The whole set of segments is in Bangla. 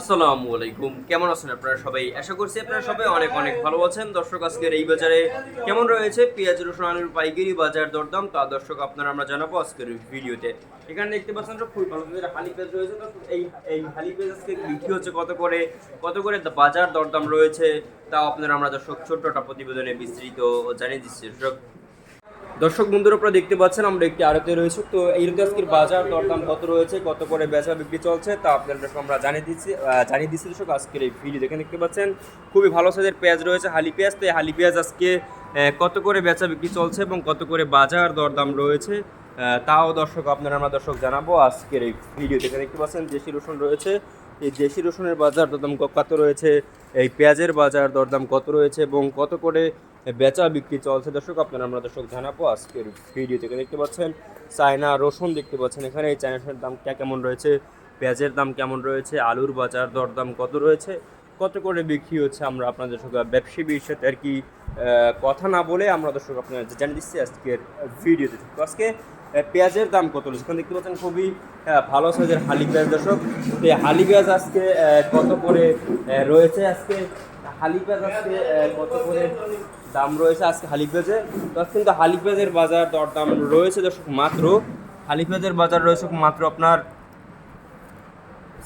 আসসালামু আলাইকুম। কেমন আছেন আপনারা সবাই? আশা করছি আপনারা সবাই অনেক অনেক ভালো আছেন। দর্শক, আজকের এই বাজারে কেমন রয়েছে? পেঁয়াজ, রসুন, আলুর পাইকারি বাজার দরদাম। তা দর্শক, আপনারা আমরা জানাব আজকের ভিডিওতে। এখানে দেখতে পাচ্ছেন সব খুবই ভালো হালি পেঁয়াজ রয়েছে, তো এই এই হালি পেঁয়াজ আজকে বিক্রি হচ্ছে কত করে? কত করে বাজার দরদাম রয়েছে? তাও আপনারা আমরা দর্শক ছোট্ট একটা প্রতিবেদনে বিস্তৃত জানিয়ে দিচ্ছি। দর্শক বন্ধুরা, আপনারা দেখতে পাচ্ছেন আমরা একটি আড়তে রয়েছে। তো এই আজকের বাজার, দরদাম কত রয়েছে, কত করে বেচা বিক্রি চলছে, তা আপনাদের আমরা জানিয়ে দিচ্ছি জানিয়ে দিচ্ছি দর্শক, আজকের এই ভিডিও দেখে দেখতে পাচ্ছেন, খুবই ভালো সাইজের পেঁয়াজ রয়েছে, হালি পেঁয়াজ। তো এই হালি পেঁয়াজ আজকে কত করে বেচা বিক্রি চলছে এবং কত করে বাজার দরদাম রয়েছে তাও দর্শক আপনারা আমরা দর্শক জানাব আজকের এই ভিডিও দেখে দেখতে পাচ্ছেন, দেশি রসুন রয়েছে। এই দেশি রসুনের বাজার দরদাম কত রয়েছে, এই পেঁয়াজের বাজার দরদাম কত রয়েছে এবং কত করে বেচা বিক্রি চলছে। দর্শক, আপনারা আমরা দর্শক জানাব আজকের ভিডিও থেকে দেখতে পাচ্ছেন, চায়না রসুন দেখতে পাচ্ছেন এখানে। এই চায়না রসুনের দাম কেমন রয়েছে? পেঁয়াজের দাম কেমন রয়েছে? আলুর বাজার দরদাম কত রয়েছে? কত করে বিক্রি হচ্ছে? আমরা আপনাদের সঙ্গে ব্যবসায়ীর সাথে আর কি কথা না বলে আমরা দর্শক আপনারা জানিয়ে দিচ্ছি আজকের ভিডিওতে আজকে পেঁয়াজের দাম কত রয়েছে? এখানে দেখতে পাচ্ছেন খুবই ভালো সাইজের হালি পেঁয়াজ। দর্শক, এই হালি পেঁয়াজ আজকে কত করে রয়েছে আজকে? হালি পেঁয়াজ আজকে কত করে দাম রয়েছে আজকে হালি পেঁয়াজে কিন্তু হালি বাজার দরদাম রয়েছে দর্শক, মাত্র হালি বাজার রয়েছে মাত্র আপনার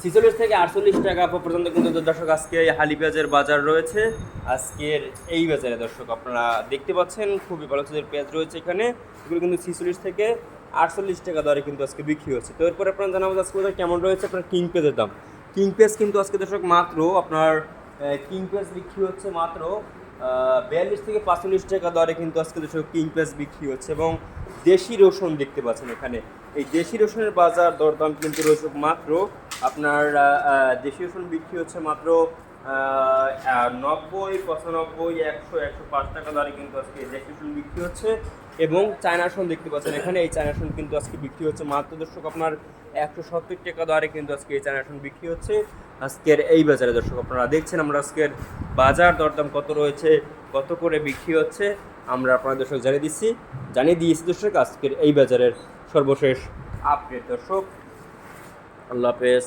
ছিচল্লিশ থেকে আটচল্লিশ টাকা পর্যন্ত কিন্তু দর্শক, আজকে হালি পেঁয়াজের বাজার রয়েছে। আজকের এই বাজারে দর্শক, আপনারা দেখতে পাচ্ছেন, খুবই ভালো সাইজের পেঁয়াজ রয়েছে এখানে। এগুলো কিন্তু ছিচল্লিশ থেকে আটচল্লিশ টাকা দরে কিন্তু আজকে বিক্রি হচ্ছে। তো এরপর আপনারা জানাব আজকে কেমন রয়েছে, আপনার কিং পেঁয়াজের দাম। কিং পেঁয়াজ কিন্তু আজকে দর্শক, মাত্র আপনার কিং পেঁয়াজ বিক্রি হচ্ছে মাত্র বিয়াল্লিশ থেকে পাঁচচল্লিশ টাকা দরে কিন্তু আজকে দেশ কিং পেঁয়াজ বিক্রি হচ্ছে এবং দেশি রসুন দেখতে পাচ্ছেন এখানে। এই দেশি রসুনের বাজার দরদাম কিন্তু রয়েছে মাত্র, আপনার দেশি রসুন বিক্রি হচ্ছে মাত্র নব্বই, পঁচানব্বই, একশো একশো পাঁচ টাকা দরে কিন্তু আজকে দেশি রসুন বিক্রি হচ্ছে। এবং চায়না রসুন দেখতে পাচ্ছেন এখানে। এই চায়না রসুন কিন্তু আজকে বিক্রি হচ্ছে মাত্র দর্শক আপনার একশো সত্তর টাকা দরে কিন্তু আজকে এই চায়না রসুন বিক্রি হচ্ছে। আজকের এই বাজারে দর্শক আপনারা দেখছেন আমরা আজকের বাজার দরদাম কত রয়েছে, কত করে বিক্রি হচ্ছে, আমরা আপনার দর্শক জানিয়ে দিচ্ছি। জানিয়ে দিয়েছি দর্শক, আজকের এই বাজারের সর্বশেষ আপডেট দর্শক। আল্লাহ হাফেজ।